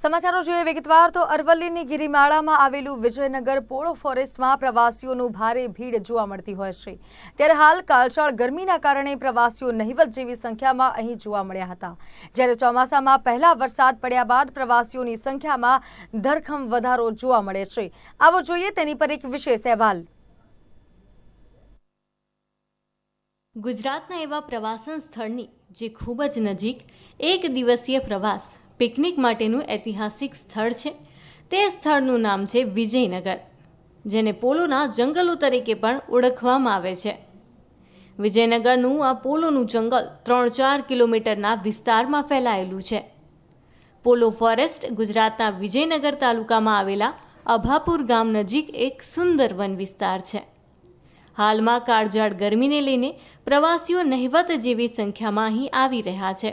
સમાચારો જોઈએ વિગતવાર તો અરવલ્લીની ગિરિમાળામાં આવેલું વિજયનગર પોળો ફોરેસ્ટમાં પ્રવાસીઓનું ભારે ભીડ જોવા મળતી હોય છે. ત્યારે હાલ કાળશાળ ગરમીના કારણે પ્રવાસીઓ નહિવત જેવી સંખ્યામાં અહીં જોવા મળ્યા હતા. જ્યારે ચોમાસામાં પહેલા વરસાદ પડ્યા બાદ પ્રવાસીઓની સંખ્યામાં ધરખમ વધારો જોવા મળે છે. આવો જોઈએ તેની પર એક વિશેષ અહેવાલ. ગુજરાતના એવા પ્રવાસન સ્થળની જે ખૂબ જ નજીક એક દિવસીય પ્રવાસ પિકનિક માટેનું ઐતિહાસિક સ્થળ છે. તે સ્થળનું નામ છે વિજયનગર, જેને પોલોના જંગલો તરીકે પણ ઓળખવામાં આવે છે. વિજયનગરનું આ પોલોનું જંગલ ત્રણ ચાર કિલોમીટરના વિસ્તારમાં ફેલાયેલું છે. પોલો ફોરેસ્ટ ગુજરાતના વિજયનગર તાલુકામાં આવેલા અભાપુર ગામ નજીક એક સુંદર વન વિસ્તાર છે. હાલમાં કાળઝાળ ગરમીને લઈને પ્રવાસીઓ નહિવત જેવી સંખ્યામાં અહીં આવી રહ્યા છે.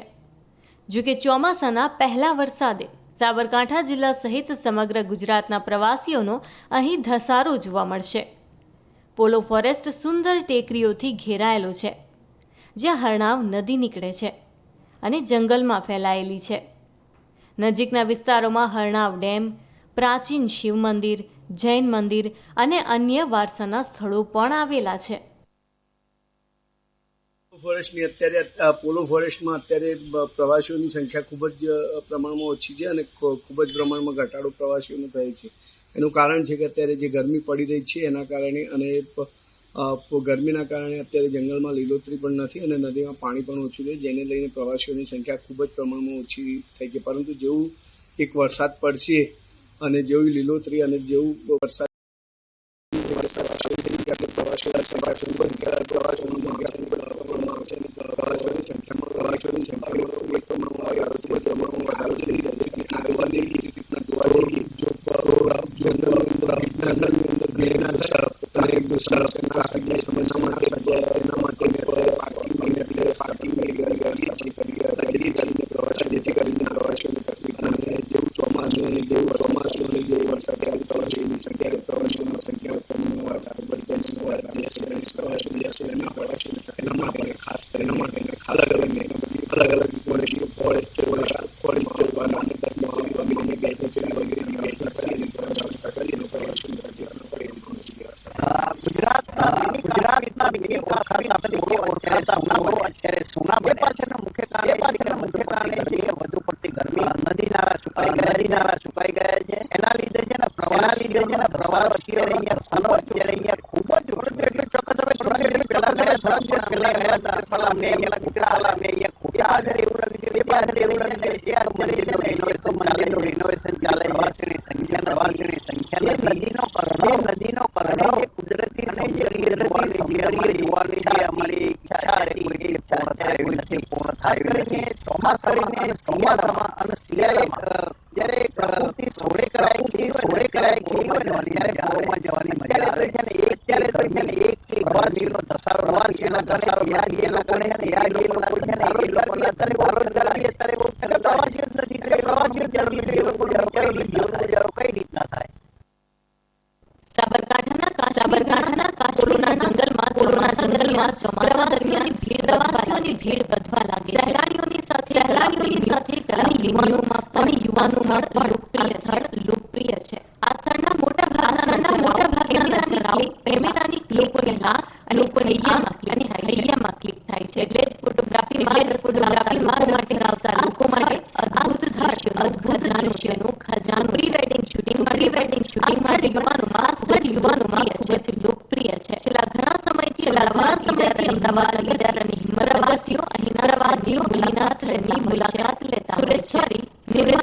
જો કે ચોમાસાના પહેલા વરસાદે સાબરકાંઠા જિલ્લા સહિત સમગ્ર ગુજરાતના પ્રવાસીઓનો અહીં ધસારો જોવા મળશે. પોલો ફોરેસ્ટ સુંદર ટેકરીઓથી ઘેરાયેલો છે, જ્યાં હરણાવ નદી નીકળે છે અને જંગલમાં ફેલાયેલી છે. નજીકના વિસ્તારોમાં હરણાવ ડેમ, પ્રાચીન શિવ મંદિર, જૈન મંદિર અને અન્ય વારસાના સ્થળો પણ આવેલા છે. ફોરેસ્ટની અત્યારે પોલો ફોરેસ્ટમાં અત્યારે પ્રવાસીઓની સંખ્યા ખૂબ જ પ્રમાણમાં ઓછી છે અને ખૂબ જ પ્રમાણમાં ઘટાડો પ્રવાસીઓનો થયો છે. એનું કારણ છે કે અત્યારે જે ગરમી પડી રહી છે એના કારણે અને ગરમીના કારણે અત્યારે જંગલમાં લીલોતરી પણ નથી અને નદીમાં પાણી પણ ઓછું છે, જેને લઈને પ્રવાસીઓની સંખ્યા ખૂબ જ પ્રમાણમાં ઓછી થઈ છે. પરંતુ જેવું એક વરસાદ પડશે અને જેવી લીલોતરી અને જેવું વરસાદ ગુજરાતના વિકાસ આપણે ઓળખાતા ઉનાળો અત્યારે સોના બને પાછળનું મુખ્ય કારણ એ પાછળનું મુખ્ય કારણ એ વધુ પડતી ગરમી નદી નાળા સુકાઈ ગયા નદી નાળા સુકાઈ ગયા છે એના લીધે છે ને પ્રવાહના લીધે છે ને પ્રવાસીઓ અહીંયા સ્થળો અત્યારે અહીંયા ખૂબ જ વૃદ્ધ એટલે ચોક્કસ તમે થોડા દિવસ પહેલા ગયા થોડા દિવસ પહેલા ગયા તાર સલામ ને અહીંયા ગુજરાત સલામ ને અહીંયા ખોટા આગળ એવું લાગે છે એ પાછળ એવું લાગે છે આ મને ઇનોવેશન ચાલે સંખ્યા ચાલે પ્રવાસીઓની સંખ્યા પ્રવાસીઓની સંખ્યા નદીનો કરડો નદીનો કરડો એ કુદરતી અને જે કુદરતી સૌંદર્ય જોવાની જે અમારી ઈચ્છા હતી એ અત્યારે એવી નથી પૂર્ણ થાય કરીને નથી ચોમાસામાં અને શિયાળામાં જ્યારે કરાય છે સોળે કરાય છે બનવાની ગોવામાં જવાની મજા આવે છે ને એક ત્યારે તો છે ને એક પ્રવાસીનો ધસારો પ્રવાસીનો ધસારો પ્રવાસીના કારણે છે ને યાદ એ લોકો છે ને એ લોકોને અત્યારે રોજગાર અત્યારે બહુ પ્રવાસીઓ નથી પ્રવાસીઓ જ એ લોકો અત્યારે જીવન કઈ રીતના થાય સાબરકાંઠાના સાબરકાંઠાના કાચોલીના જંગલમાં ચોમાસા દરમિયાન ભીડ પ્રવાસીઓની ભીડ વધવા લાગી. સહેલાણીઓની સાથે સહેલાણીઓની સાથે કલાની યુવાનોમાં પણ યુવાનોમાં પણ લોકપ્રિય સ્થળ લોકપ્રિય છે. આ સ્થળના મોટા ભાગના મોટા ભાગના નજરાઓ કેમેરાની લોકોને ના અને લોકોને યામાં ક્લિક ક્લિક થાય છે. એટલે જ ફોટોગ્રાફીમાં ફોટોગ્રાફીમાં માટે ધરાવતા લોકો માટે અદ્ભુત દ્રશ્ય, અદ્ભુત દ્રશ્યોનો ખજાનો. Pre wedding shooting pre wedding shooting માટે યુવાનોમાં ખૂબ જ યુવાનોમાં ખૂબ જ લોકપ્રિય છે છેલ્લા ઘણા સમયથી છેલ્લા ઘણા સમયથી અમદાવાદ લીડર અને હિંમત પ્રવાસીઓ અહીં અહીંના સ્થળની લેતા સુરેશ